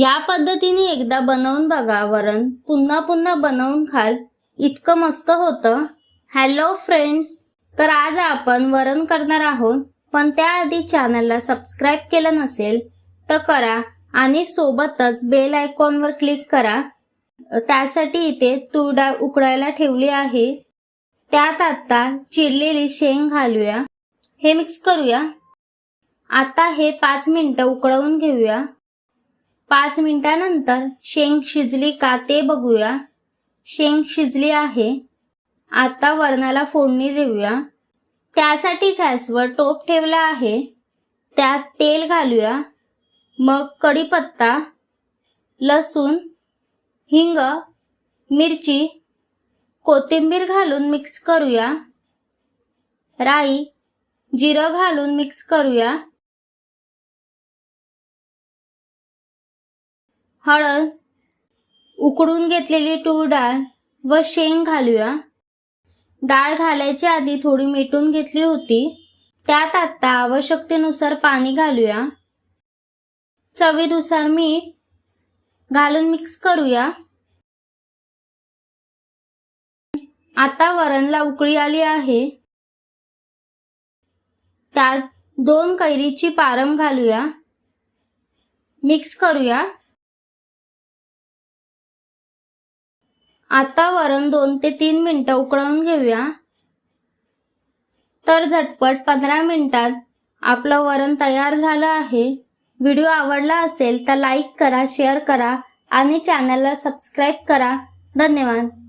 या पद्धतीने एकदा बनवून बघा वरण. पुन्हा पुन्हा बनवून खाल. इतकं मस्त होतं. हॅलो फ्रेंड्स तर आज आपण वरण करणार आहोत. पण त्याआधी चॅनलला सबस्क्राईब केलं नसेल तर करा. आणि सोबतच बेल आयकॉनवर क्लिक करा. त्यासाठी इथे तूर डाळ उकडायला ठेवली आहे. त्यात आता चिरलेली शेंग घालूया. हे मिक्स करूया. आता हे पाच मिनिटं उकळवून घेऊया. पाच मिनिटानंतर शेंग शिजली का ते बघूया. शेंग शिजली आहे. आता वरणाला फोडणी देऊया. त्यासाठी गॅसवर टोप ठेवला आहे. त्यात तेल घालूया. मग कढीपत्ता लसूण हिंग मिरची कोथिंबीर घालून मिक्स करूया. राई जिरं घालून मिक्स करूया. हळद उकडून घेतलेली तूर डाळ व शेंग घालूया. डाळ घालायच्या आधी थोडी मिटून घेतली होती. त्यात आता आवश्यकतेनुसार पाणी घालूया. चवीनुसार मीठ घालून मिक्स करूया. आता वरणला उकळी आली आहे. त्यात दोन कैरीची पारम घालूया. मिक्स करूया. आता वरण दोन ते तीन मिनिटं उकळवून घेऊया. तर झटपट पंधरा मिनिटात आपलं वरण तयार झालं आहे. व्हिडिओ आवडला असेल तर लाईक करा शेअर करा आणि चॅनलला सबस्क्राईब करा. धन्यवाद.